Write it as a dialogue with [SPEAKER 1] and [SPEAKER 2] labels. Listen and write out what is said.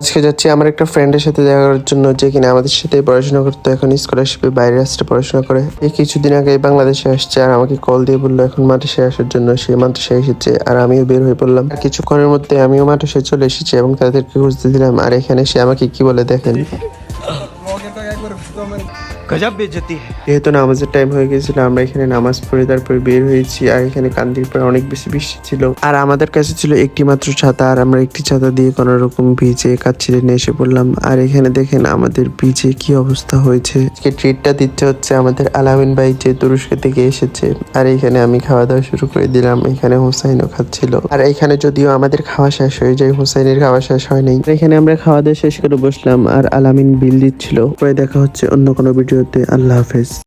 [SPEAKER 1] আজকে যাচ্ছি আমার একটা ফ্রেন্ডের সাথে দেখা করার জন্য যে কিনা আমাদের সাথে পড়াশোনা করতে, এখন স্কলারশিপে বাইরে আসতে পড়াশোনা করে। এই কিছুদিন আগে বাংলাদেশে আসছে আর আমাকে কল দিয়ে বলল, এখন মাদ্রাসায় আসার জন্য সে মাদ্রাসায় এসেছে আর আমিও বের হয়ে পড়লাম। কিছুক্ষণের মধ্যে আমিও মাদ্রাসায় চলে এসেছি এবং তাদেরকে খুঁজতে দিলাম। আর এখানে সে আমাকে কি বলে দেখেন?
[SPEAKER 2] গজব বেজতি
[SPEAKER 1] যেহেতু নামাজের টাইম হয়ে গেছিল আমরা এখানে নামাজ পড়ে তারপরে বের হয়েছি আর এখানে কান্দির পরে অনেক বেশি বৃষ্টি ছিল। আর আমাদের কাছে ছিল একটি মাত্র ছাতা, আর আমরা একটি ছাতা দিয়ে কোনো রকম ভিজে কাজ ছেড়ে নিয়ে এসে পড়লাম আর এখানে দেখেন আমাদের ভিজে কি অবস্থা হয়েছে? আজকে ট্রিটটা দিচ্ছে হচ্ছে আমাদের আলামিন ভাই, যে তুরস্ক থেকে এসেছে। আর এখানে আমি খাওয়া দাওয়া শুরু করে দিলাম, এখানে হোসাইনও খাচ্ছিল। আর এখানে যদিও আমাদের খাওয়া শেষ হয়ে যায়, হোসাইনের খাওয়া শেষ হয় নাই। এখানে আমরা খাওয়া দাওয়া শেষ করে বসলাম, আর আলামিন বিল দিচ্ছিল। পরে দেখা হচ্ছে হচ্ছে অন্য কোনো ভিডিওতে। আল্লাহ হাফেজ।